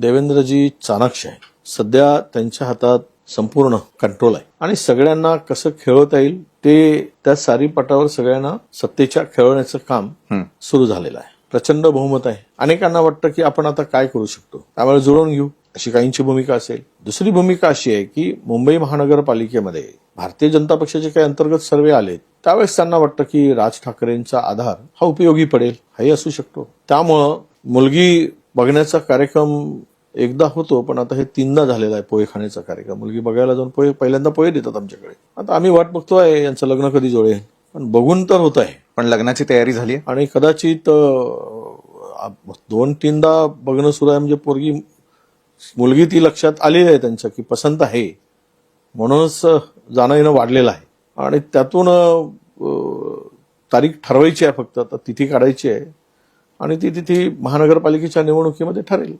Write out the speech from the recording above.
देवेंद्रजी चाणाक्ष आहे सध्या त्यांच्या हातात संपूर्ण कंट्रोल आहे. आणि सगळ्यांना कसं खेळवता येईल ते त्या सारीपटावर सगळ्यांना सत्तेच्या खेळवण्याचं काम. सुरू झालेलं आहे. प्रचंड बहुमत आहे. अनेकांना वाटतं की आपण आता काय करू शकतो? त्यामुळे जुळवून घेऊ. अशी काहींची भूमिका असेल. दुसरी भूमिका अशी आहे की मुंबई महानगरपालिकेमध्ये भारतीय जनता पक्षाचे काही अंतर्गत सर्वे आले त्यावेळेस त्यांना वाटतं की राज ठाकरेंचा आधार हा उपयोगी पडेल. हाही असू शकतो. त्यामुळं मुलगी बघण्याचा कार्यक्रम एकदा होतो पण आता हे तीनदा झालेला आहे पोहे खाण्याचा कार्यक्रम. मुलगी बघायला जाऊन पोहे पहिल्यांदा पोहे देतात आमच्याकडे. आता आम्ही वाट बघतोय यांचं लग्न कधी जोडेल. पण बघून तर होत आहे. पण लग्नाची तयारी झाली आहे? आणि कदाचित दोन तीनदा बघणं सुरू आहे. म्हणजे पोरगी मुलगी ती लक्षात आलेली आहे त्यांच्या की पसंत आहे. म्हणूनच जाणं येणं वाढलेलं आहे. आणि त्यातून तारीख ठरवायची आहे फक्त. आता तिथी काढायची आहे. आणि ती तिथी महानगरपालिकेच्या निवडणुकीमध्ये ठरेल.